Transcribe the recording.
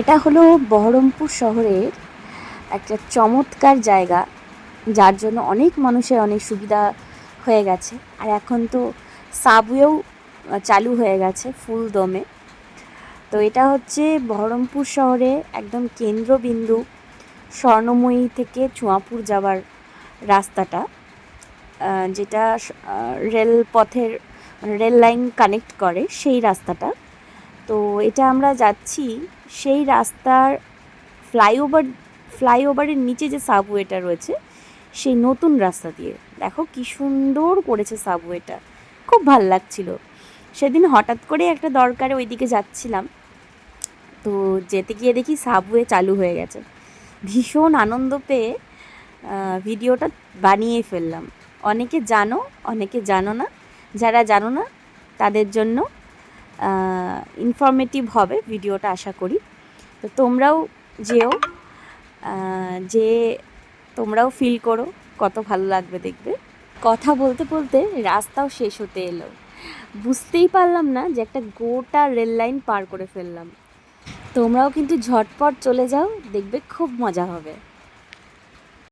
এটা হলো বহরমপুর শহরের একটা চমৎকার জায়গা যার জন্য অনেক মানুষের অনেক সুবিধা হয়ে গেছে। আর এখন তো সাবওয়েও চালু হয়ে গেছে ফুল দমে। তো এটা হচ্ছে বহরমপুর শহরে একদম কেন্দ্রবিন্দু স্বর্ণময়ী থেকে চুয়াপুর যাওয়ার রাস্তাটা যেটা আহ, রেলপথের মানে রেল লাইন কানেক্ট করে সেই রাস্তাটা। তো এটা আমরা যাচ্ছি সেই রাস্তার ফ্লাইওভার, ফ্লাইওভারের নিচে যে সাবওয়েটা রয়েছে, সেই নতুন রাস্তা দিয়ে। দেখো কি সুন্দর করেছে সাবওয়েটা। খুব ভালো লাগছিল। সেদিন হঠাৎ করে একটা দরকারে ওইদিকে যাচ্ছিলাম। তো যেতে গিয়ে দেখি সাবওয়ে চালু হয়ে গেছে। ভীষণ আনন্দ পেয়ে ভিডিওটা বানিয়ে ফেললাম। অনেকে জানো অনেকে জানো না। যারা জানো না, তাদের জন্য ইনফরমেটিভ হবে ভিডিওটা আশা করি। তো তোমরাও যেও যে তোমরাও ফিল করো, কত ভালো লাগবে দেখবে। কথা বলতে বলতে রাস্তাও শেষ হতে এলো। বুঝতেই পারলাম না যে একটা গোটা রেল লাইন পার করে ফেললাম। তোমরাও কিন্তু ঝটপট চলে যাও, দেখবে খুব মজা হবে।